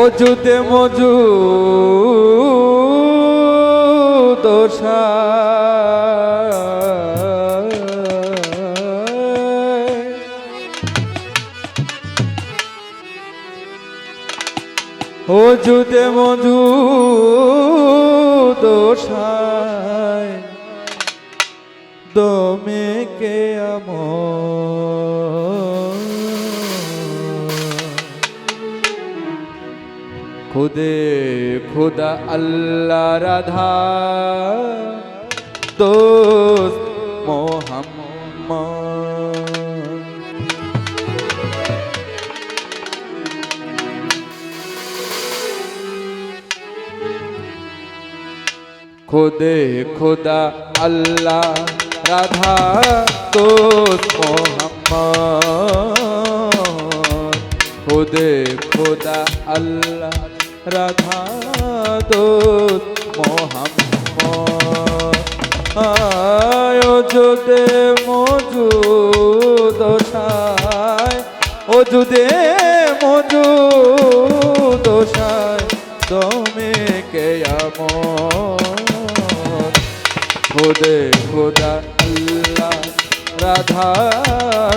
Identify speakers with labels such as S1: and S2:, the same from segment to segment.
S1: অজুতে মজু দোষা। অজুতে মজু দোষায়। দমে কে খুদে খুদা আল্লাহ রাধা দোস্ত মোহাম্মদ খুদে খুদা আল্লাহ রাধা দোস্ত মোহাম্মদ খুদে খুদা আল্লাহ রাধা দোস্ত মোহাম্মদ অযোধ্যে মজু দোষায় অযোধ্যে মজু দোষায় তুমি কে আমর? খুদে খুদা আল্লাহ, রাধা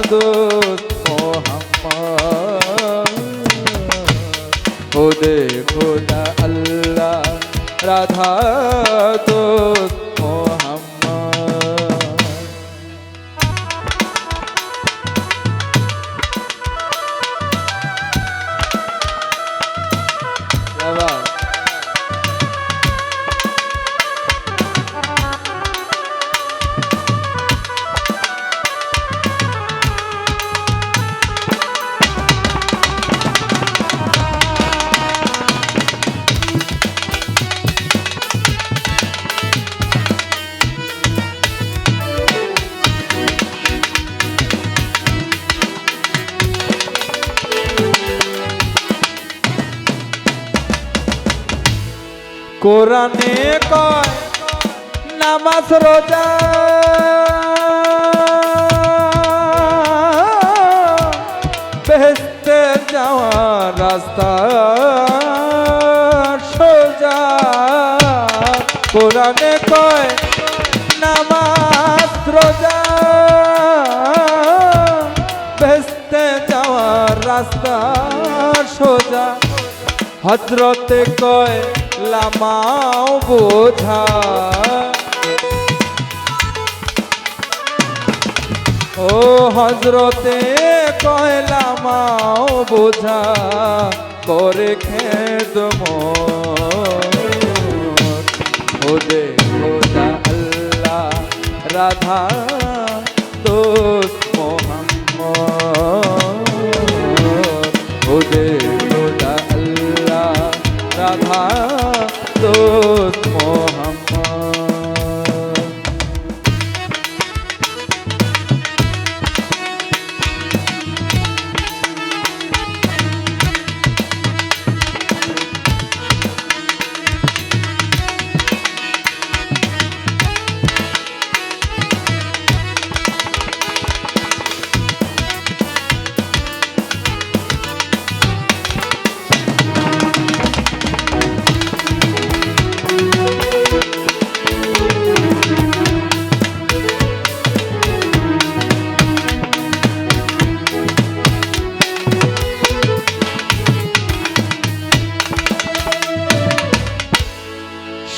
S1: দোস্ত মোহাম্মদ খুদে খুদা আল্লাহ রাধা দোস্ত কোরআনে কয়, নামাজ রোজা। বেহেস্তে যাওয়ার রাস্তা সোজা। কোরআনে কয়, নামাজ রোজা। বেহেস্তে যাওয়ার রাস্তা সোজা। হজরতে কয় লামাও বোঝা। ও হজরতে কয় মাও বোঝা করে খেদ ওদে খোদা আল্লাহ রাধা দোস্ত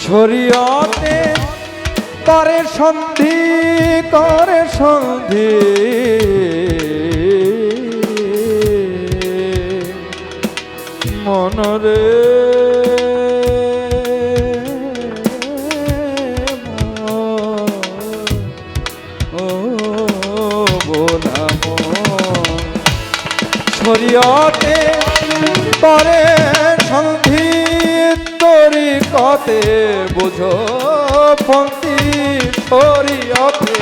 S1: শরীয়তে করে সন্ধি করে সন্ধি। মনরে শরীয়তে করে কতে বুঝো পন্থী শরীয়তে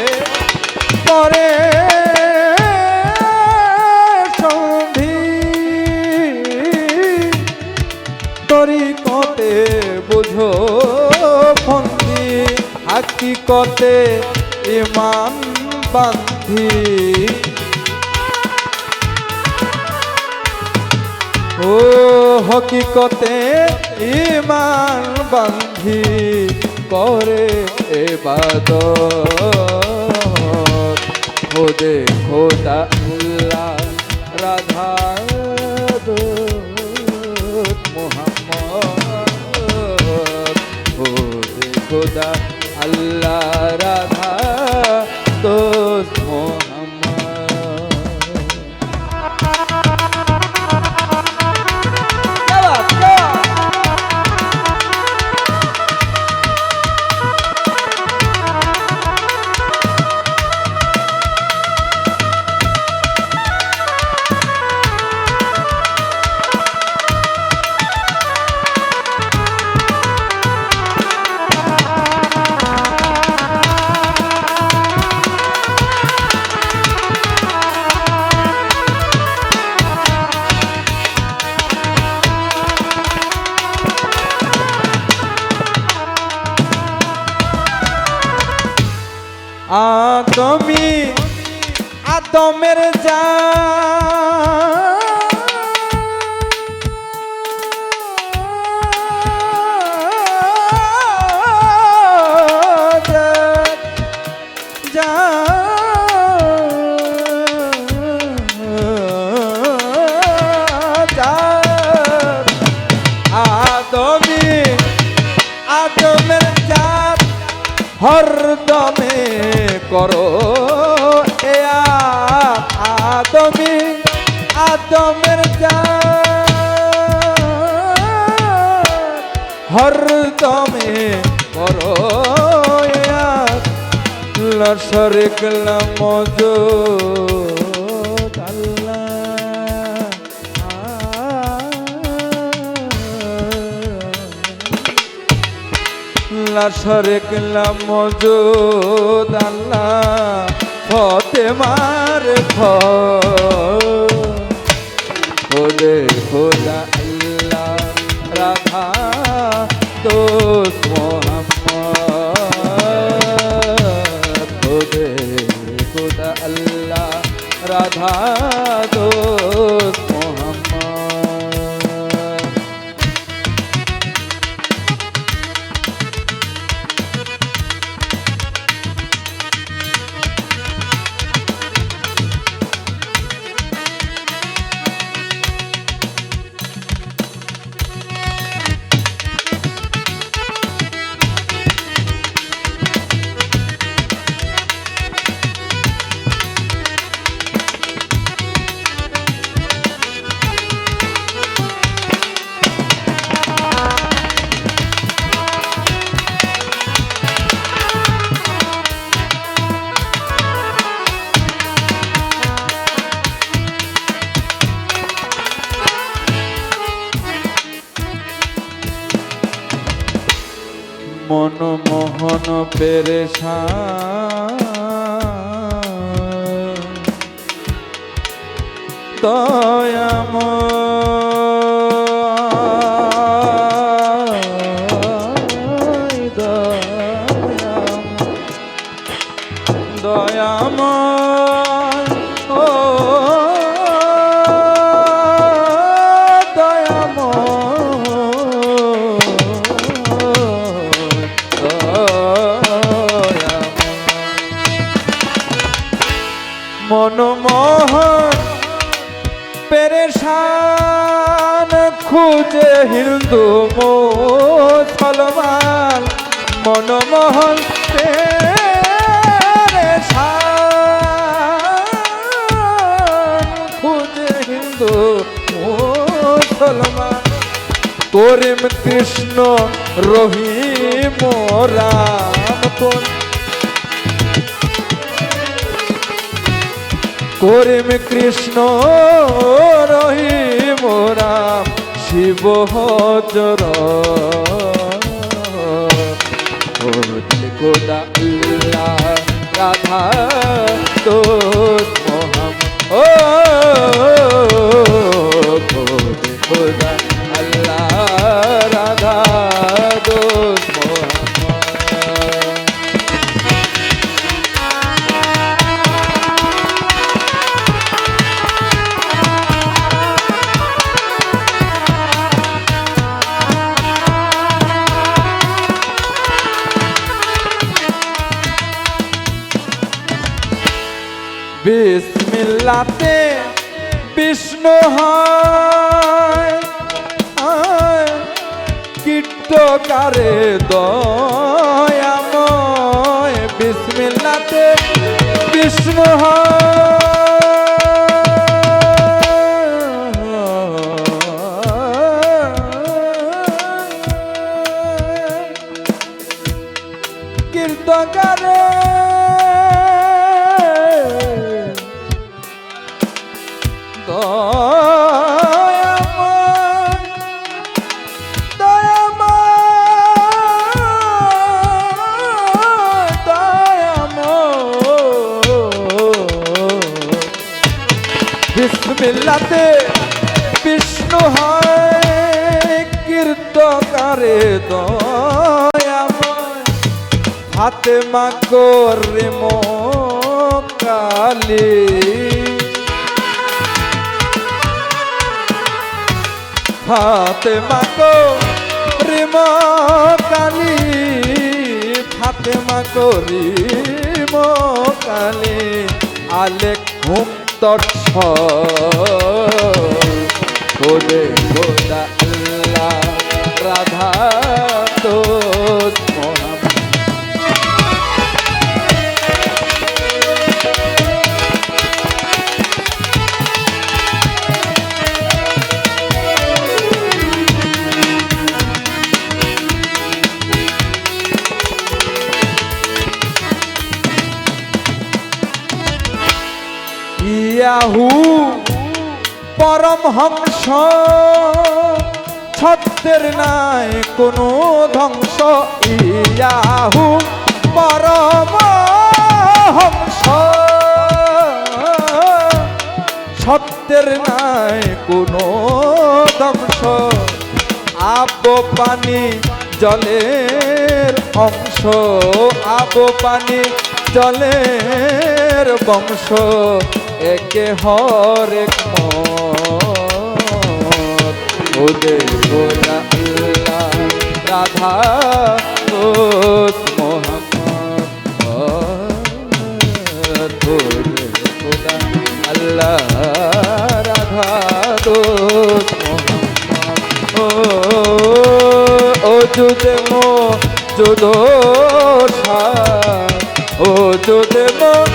S1: করে সন্ধি তরি কতে বুঝো ফন্দি হাকিকতে ইমান বান্ধি ও হকিকতে ইমান বান্ধি করে এবাদত খোদে খোদা আল্লাহ রাধা মোহাম্মদ। খোদে খোদা আল্লাহ রাধা দোস্ত মোহাম্মদ আদমের হরদমে করো গেলাম মজুদ আল্লাহ। গেলাম মজুদ আল্লাহ। ফতে মার খোদে খোদা মনমোহন পেরেশান মনমোহন পেরেশান খুঁজে হিন্দু মুসলমান মনমোহন পেরেশান খুঁজে হিন্দু মুসলমান করিম কৃষ্ণ রহিম রাম করিম কৃষ্ণ রহিম রাম শিব হজর। গোদা রাধা তো হয়। কীর্তকারে দয়াময় বিসমিল্লাতে বিষ্ণু হয়। হাতে মা করে কালী হাতে মাকো রিম কালী হাতে মাকো রিম কালী আলে ঘুম তৎস খোদে খোদা রাধা তো হংস ছত্রের নাই কোনো ধ্বংস। ইয়াহু পরম হংস। সত্যের নাই কোনো ধ্বংস। আব পানি জলের অংশ। আব পানি জলের বংশ। একে হরেক মত ওদে গোলা আল্লাহ, রাধা দোষ মোহাম্মদ ওদে গোলা আল্লাহ, রাধা দোষ মোহাম্মদ ও ও ও